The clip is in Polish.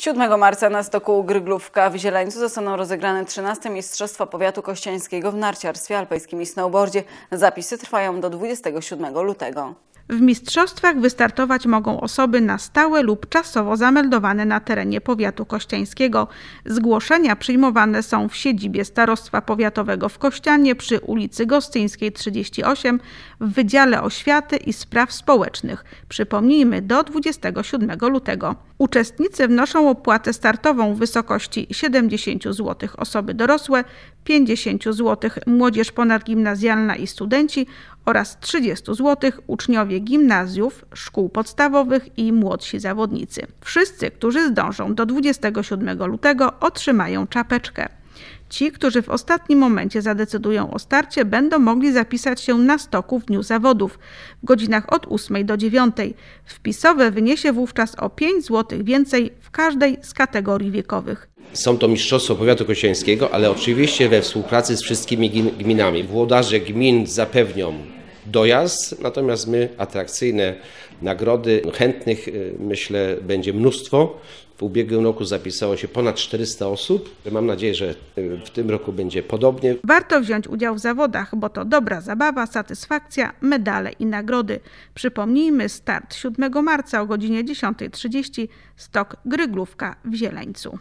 7 marca na stoku Gryglówka w Zieleńcu zostaną rozegrane 13 Mistrzostwa Powiatu Kościańskiego w narciarstwie alpejskim i snowboardzie. Zapisy trwają do 27 lutego. W mistrzostwach wystartować mogą osoby na stałe lub czasowo zameldowane na terenie powiatu kościańskiego. Zgłoszenia przyjmowane są w siedzibie Starostwa Powiatowego w Kościanie przy ulicy Gostyńskiej 38 w Wydziale Oświaty i Spraw Społecznych. Przypomnijmy do 27 lutego. Uczestnicy wnoszą opłatę startową w wysokości 70 zł osoby dorosłe, 50 zł młodzież ponadgimnazjalna i studenci oraz 30 zł uczniowie gimnazjów, szkół podstawowych i młodsi zawodnicy. Wszyscy, którzy zdążą do 27 lutego, otrzymają czapeczkę. Ci, którzy w ostatnim momencie zadecydują o starcie, będą mogli zapisać się na stoku w dniu zawodów w godzinach od 8 do 9. Wpisowe wyniesie wówczas o 5 zł więcej w każdej z kategorii wiekowych. Są to Mistrzostwa Powiatu Kościańskiego, ale oczywiście we współpracy z wszystkimi gminami. Włodarze gmin zapewnią dojazd, natomiast my atrakcyjne nagrody, chętnych y, myślę będzie mnóstwo. W ubiegłym roku zapisało się ponad 400 osób. Mam nadzieję, że y, w tym roku będzie podobnie. Warto wziąć udział w zawodach, bo to dobra zabawa, satysfakcja, medale i nagrody. Przypomnijmy start 7 marca o godzinie 10.30 stok Gryglówka w Zieleńcu.